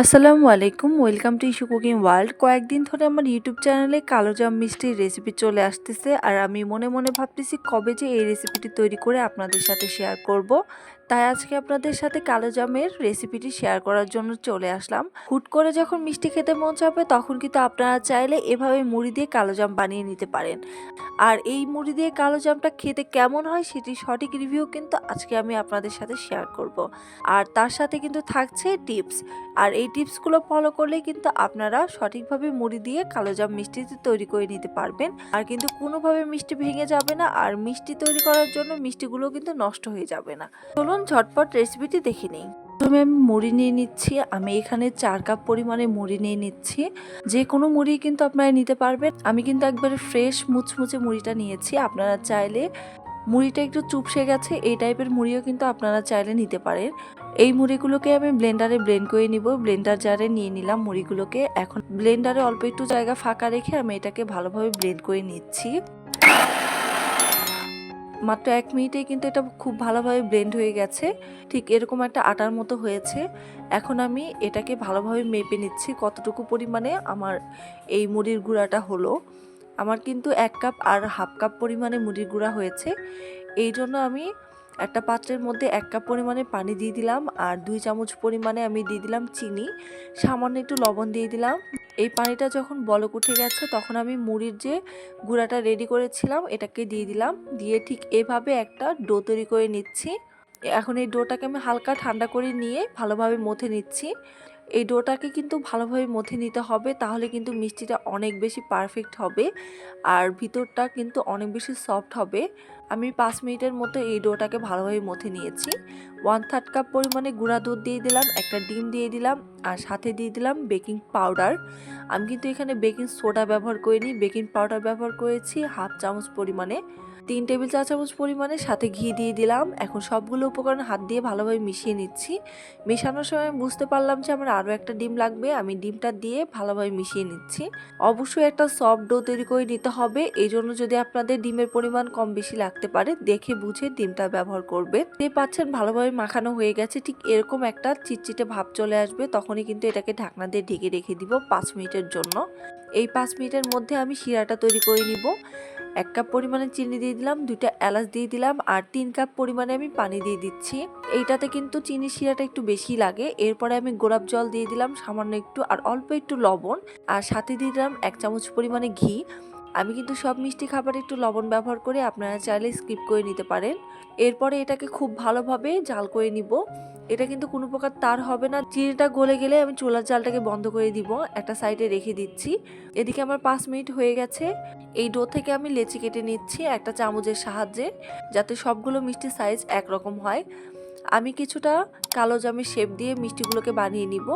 আসসালামু আলাইকুম, welcome to issue cooking world. কয়েকদিন ধরে আমার ইউটিউব চ্যানেলে কালো জাম মিষ্টির রেসিপি চলে আসতেছে, আর আমি মনে মনে ভাবতেছি কবে যে এই রেসিপিটি তৈরি করে আপনাদের সাথে শেয়ার করব। তাই আজকে আপনাদের সাথে কালোজামের রেসিপিটি শেয়ার করার জন্য চলে আসলাম। হুট করে যখন মিষ্টি খেতে মন চাবে তখন কিন্তু আপনারা চাইলে এভাবে মুড়ি দিয়ে কালোজাম বানিয়ে নিতে পারেন। আর এই মুড়ি দিয়ে কালোজামটা খেতে কেমন হয় সেটি সঠিক রিভিউ কিন্তু আজকে আমি আপনাদের সাথে শেয়ার করব। আর তার সাথে কিন্তু থাকছে টিপস আর এই টিপসগুলো ফলো করলে কিন্তু আপনারা সঠিকভাবে মুড়ি দিয়ে কালোজাম মিষ্টিতে তৈরি করে নিতে পারবেন। আর কিন্তু কোনোভাবে মিষ্টি ভেঙে যাবে না। আর মিষ্টি তৈরি করার জন্য মিষ্টিগুলো কিন্তু নষ্ট হয়ে যাবে না। চলুন ঝটপট রেসিপিটি দেখে নিই। প্রথমে আমি মুড়ি নিয়ে নিচ্ছি, আমি এখানে চার কাপ পরিমাণে মুড়ি নিয়ে নিচ্ছি। যে কোনো মুড়ি কিন্তু আপনারা নিতে পারবেন। আমি কিন্তু একবারে ফ্রেশ মুচমুচে মুড়িটা নিয়েছি। আপনারা চাইলে মুড়িটা একটু চুপসে গেছে, এই টাইপের মুড়িও কিন্তু আপনারা চাইলে নিতে পারেন। এই মুড়িগুলোকে আমি ব্লেন্ডারে ব্লেন্ড করে নিব। ব্লেন্ডার জারে নিয়ে নিলাম মুড়িগুলোকে। এখন ব্লেন্ডারে অল্প একটু জায়গা ফাঁকা রেখে আমি এটাকে ভালোভাবে ব্লেন্ড করে নিচ্ছি। মাত্র এক মিনিটেই কিন্তু এটা খুব ভালোভাবে ব্লেন্ড হয়ে গেছে। ঠিক এরকম একটা আটার মতো হয়েছে। এখন আমি এটাকে ভালোভাবে মেপে নিচ্ছি কতটুকু পরিমাণে আমার এই মুড়ির গুঁড়াটা হলো। আমার কিন্তু এক কাপ আর হাফ কাপ পরিমাণে মুড়ির গুঁড়া হয়েছে। এই জন্য আমি একটা পাত্রের মধ্যে এক কাপ পরিমাণে পানি দিয়ে দিলাম আর দুই চামচ পরিমাণে আমি দিয়ে দিলাম চিনি। সামান্য একটু লবণ দিয়ে দিলাম। এই পানিটা যখন বলক উঠে গেছে, তখন আমি মুড়ির যে গুঁড়াটা রেডি করেছিলাম, এটাকে দিয়ে দিলাম। দিয়ে ঠিক এভাবে একটা ডো তৈরি করে নিচ্ছি। এখন এই ডোটাকে আমি হালকা ঠান্ডা করে নিয়ে ভালোভাবে মথে নিচ্ছি। এই ডোটাকে কিন্তু ভালোভাবে মথে নিতে হবে, তাহলে কিন্তু মিষ্টিটা অনেক বেশি পারফেক্ট হবে আর ভিতরটা কিন্তু অনেক বেশি সফট হবে। আমি পাঁচ মিনিটের মতো এই ডোটাকে ভালোভাবে মথে নিয়েছি। ওয়ান থার্ড কাপ পরিমাণে গুঁড়া দুধ দিয়ে দিলাম, একটা ডিম দিয়ে দিলাম, আর সাথে দিয়ে দিলাম বেকিং পাউডার আমি কিন্তু এখানে বেকিং সোডা ব্যবহার করিনি বেকিং পাউডার ব্যবহার করেছি হাফ চামচ পরিমাণে। তিন টেবিল চা চামচ পরিমাণে, সাথে ঘি দিয়ে দিলাম। এখন সবগুলো উপকরণ হাত দিয়ে ভালোভাবে মিশিয়ে নিচ্ছি। মেশানোর সময় বুঝতে পারলাম যে আমার আরও একটা ডিম লাগবে, আমি ডিমটা দিয়ে ভালোভাবে মিশিয়ে নিচ্ছি। অবশ্যই একটা সফট ডো তৈরি করে নিতে হবে এই জন্য যদি আপনাদের ডিমের পরিমাণ কম বেশি লাগতে পারে, দেখে বুঝে ডিমটা ব্যবহার করবে। যে পাচ্ছেন ভালোভাবে মাখানো হয়ে গেছে, ঠিক এরকম একটা চিটচিটে ভাব চলে আসবে, তখনই কিন্তু এটাকে ঢাকনা দিয়ে ঢেকে রেখে দিব পাঁচ মিনিটের জন্য। এই পাঁচ মিনিটের মধ্যে আমি শিরাটা তৈরি করে নিব। এক কাপ পরিমাণে চিনি দিয়ে দিলাম, দুইটা এলাচ দিয়ে দিলাম, আর তিন কাপ পরিমাণে আমি পানি দিয়ে দিচ্ছি। এইটাতে কিন্তু চিনি শিরাটা একটু বেশি লাগে। এরপরে আমি গোলাপ জল দিয়ে দিলাম, সামান্য একটু, আর অল্প একটু লবণ, আর সাথে দিয়ে দিলাম এক চামচ পরিমাণে ঘি। আমি কিন্তু সব মিষ্টি খাবারে একটু লবণ ব্যবহার করে আপনারা চাইলে স্কিপ করে নিতে পারেন। এরপরে এটাকে খুব ভালোভাবে জাল করে নিব। এটা কিন্তু কোনো প্রকার তার হবে না। চিনিটা গলে গেলে আমি চুলার জালটাকে বন্ধ করে দিব। একটা সাইডে রেখে দিচ্ছি। এদিকে আমার পাঁচ মিনিট হয়ে গেছে। এই ডো থেকে আমি লেচি কেটে নিচ্ছি একটা চামচের সাহায্যে, যাতে সবগুলো মিষ্টির সাইজ একরকম হয়। আমি কিছুটা কালো জামের শেপ দিয়ে মিষ্টিগুলোকে বানিয়ে নিব।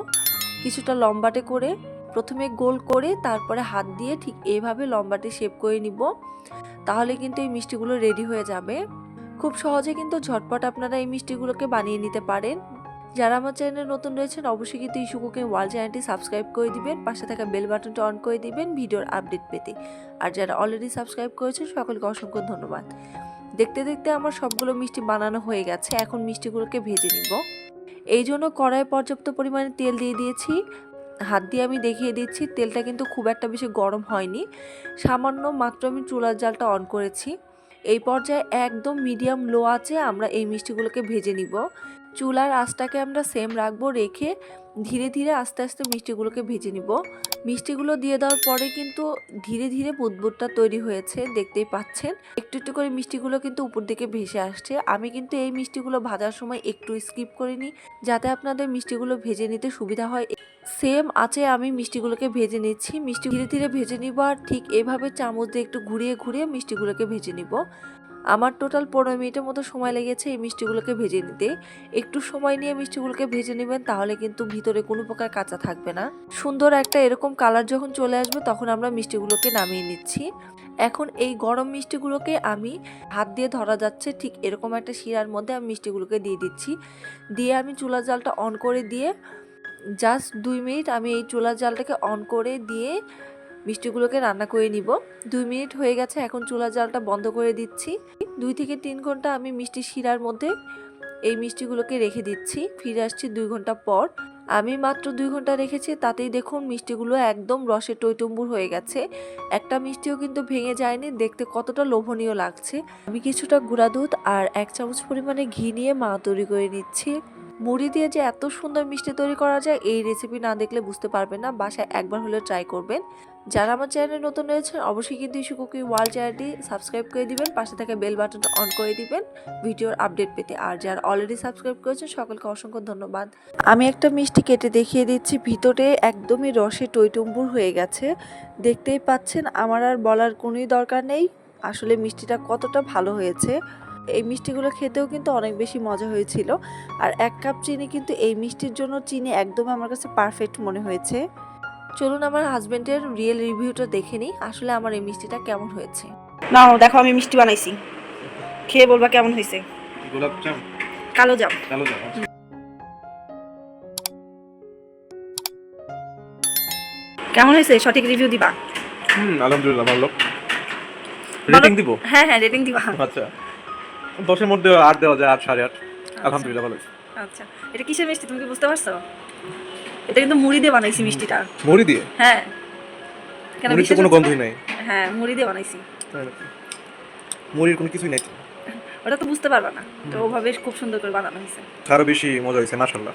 কিছুটা লম্বাটে করে প্রথমে গোল করে তারপরে হাত দিয়ে ঠিক এইভাবে লম্বাটি শেপ করে নিব। তাহলে কিন্তু এই মিষ্টিগুলো রেডি হয়ে যাবে। খুব সহজে কিন্তু ঝটপট আপনারা এই মিষ্টিগুলোকে বানিয়ে নিতে পারেন। যারা আমার চ্যানেলে নতুন রয়েছেন, অবশ্যই কিন্তু ইস্যু কুকিং ওয়ার্ল্ড চ্যানেলটি সাবস্ক্রাইব করে দিবেন, পাশে থাকা বেল বাটনটা অন করে দিবেন ভিডিওর আপডেট পেতে। আর যারা অলরেডি সাবস্ক্রাইব করেছেন, সকলকে অসংখ্য ধন্যবাদ। দেখতে দেখতে আমার সবগুলো মিষ্টি বানানো হয়ে গেছে, এখন মিষ্টিগুলোকে ভেজে নিব। এই জন্য কড়াই পর্যাপ্ত পরিমাণে তেল দিয়ে দিয়েছি। হাত দিয়ে আমি দেখিয়ে দিচ্ছি, তেলটা কিন্তু খুব একটা বেশি গরম হয়নি। সামান্য মাত্র আমি চুলার জালটা অন করেছি। এই পর্যায়ে একদম মিডিয়াম লো আছে আমরা এই মিষ্টিগুলোকে ভেজে নিব। চুলার আঁচটাকে আমরা সেম রাখব, রেখে ধীরে ধীরে আস্তে আস্তে মিষ্টিগুলোকে ভেজে নিব। মিষ্টিগুলো দিয়ে দেওয়ার পরে কিন্তু ধীরে ধীরে বুদবুদটা তৈরি হয়েছে, দেখতেই পাচ্ছেন। একটু একটু করে মিষ্টিগুলো কিন্তু উপর দিকে ভেসে আসছে। আমি কিন্তু এই মিষ্টিগুলো ভাজার সময় একটু স্কিপ করিনি যাতে আপনাদের মিষ্টিগুলো ভেজে নিতে সুবিধা হয়। সেম আছে, আমি মিষ্টিগুলোকে ভেজে নিচ্ছি। মিষ্টি ধীরে ধীরে ভেজে নিব আর ঠিক এভাবে চামচ দিয়ে একটু ঘুরিয়ে ঘুরিয়ে মিষ্টিগুলোকে ভেজে নিব। আমার টোটাল পনেরো মিনিটের মতো সময় লেগেছে এই মিষ্টিগুলোকে ভেজে নিতে। একটু সময় নিয়ে মিষ্টিগুলোকে ভেজে নেবেন, তাহলে কিন্তু ভিতরে কোনো প্রকার কাঁচা থাকবে না। সুন্দর একটা এরকম কালার যখন চলে আসবে, তখন আমরা মিষ্টিগুলোকে নামিয়ে নিচ্ছি। এখন এই গরম মিষ্টিগুলোকে আমি হাত দিয়ে ধরা যাচ্ছে, ঠিক এরকম একটা শিরার মধ্যে আমি মিষ্টিগুলোকে দিয়ে দিচ্ছি। দিয়ে আমি চুলা জালটা অন করে দিয়ে জাস্ট দুই মিনিট আমি এই চুলার জালটাকে অন করে দিয়ে মিষ্টিগুলোকে রান্না করে নিব। দুই মিনিট হয়ে গেছে, এখন চুলার জালটা বন্ধ করে দিচ্ছি। দুই থেকে তিন ঘণ্টা আমি মিষ্টি শিরার মধ্যে এই মিষ্টিগুলোকে রেখে দিচ্ছি। ফিরে আসছি দুই ঘণ্টা পর। আমি মাত্র দুই ঘণ্টা রেখেছি, তাতেই দেখুন মিষ্টিগুলো একদম রসে টইটুম্বুর হয়ে গেছে। একটা মিষ্টিও কিন্তু ভেঙে যায়নি, দেখতে কতটা লোভনীয় লাগছে। আমি কিছুটা গুঁড়া দুধ আর এক চামচ পরিমাণে ঘি নিয়ে মা তৈরি করে নিচ্ছি। মুড়ি দিয়ে যে এত সুন্দর মিষ্টি তৈরি করা যায়, এই রেসিপি না দেখলে বুঝতে পারবেন না। বাসায় একবার হলে ট্রাই করবেন। যারা আমার চ্যানেলে নতুন রয়েছেন, অবশ্যই কিন্তু ইস্যু কুকিং ওয়ার্ল্ড চ্যানেলটি সাবস্ক্রাইব করে দিবেন। পাশে থাকা বেল বাটনটা অন করে দিবেন ভিডিওর আপডেট পেতে। আর যারা অলরেডি সাবস্ক্রাইব করেছেন, সকলকে অসংখ্য ধন্যবাদ। আমি একটা মিষ্টি কেটে দেখিয়ে দিচ্ছি। ভিতরে একদমই রসে টইটুম্বুর হয়ে গেছে। দেখতেই পাচ্ছেন, আমার আর বলার কোনোই দরকার নেই। আসলে মিষ্টিটা কতটা ভালো হয়েছে। এই মিষ্টিগুলো খেতেও কিন্তু অনেক বেশি মজা হয়েছিল। আর এক কাপ চিনি কিন্তু এই মিষ্টির জন্য চিনি একদম আমার কাছে পারফেক্ট মনে হয়েছে। চলুন আমার হাজবেন্ডের রিয়েল রিভিউটা দেখে নিই আসলে আমার এই মিষ্টিটা কেমন হয়েছে। না দেখো আমি মিষ্টি বানাইছি। খেয়ে বলবা কেমন হয়েছে? গোলাপ জাম। কালো জাম। কালো জাম কেমন হয়েছে? সঠিক রিভিউ দিবা। হুম আলহামদুলিল্লাহ ভালো। রেটিং দিব? হ্যাঁ হ্যাঁ রেটিং দিবা। আচ্ছা। দশের মধ্যে আট দেওয়া যায় আট সাড়ে আট। আলহামদুলিল্লাহ ভালো আচ্ছা। এটা কিসের মিষ্টি? তুমি কি বুঝতে পারছ? এটা কিন্তু মুড়ি দিয়ে বানাইছি মিষ্টিটা। মুড়ি দিয়ে? হ্যাঁ। কেন মুড়ির তো কোনো গন্ধই? নাই। হ্যাঁ মুড়ি দিয়ে বানাইছি। মুড়ির কোনো কিছুই নাই ওটা তো বুঝতে পারবা না। তো ওভাবে খুব সুন্দর করে বানানো হয়েছে। আরও বেশি মজা হয়েছে মাসাল্লাহ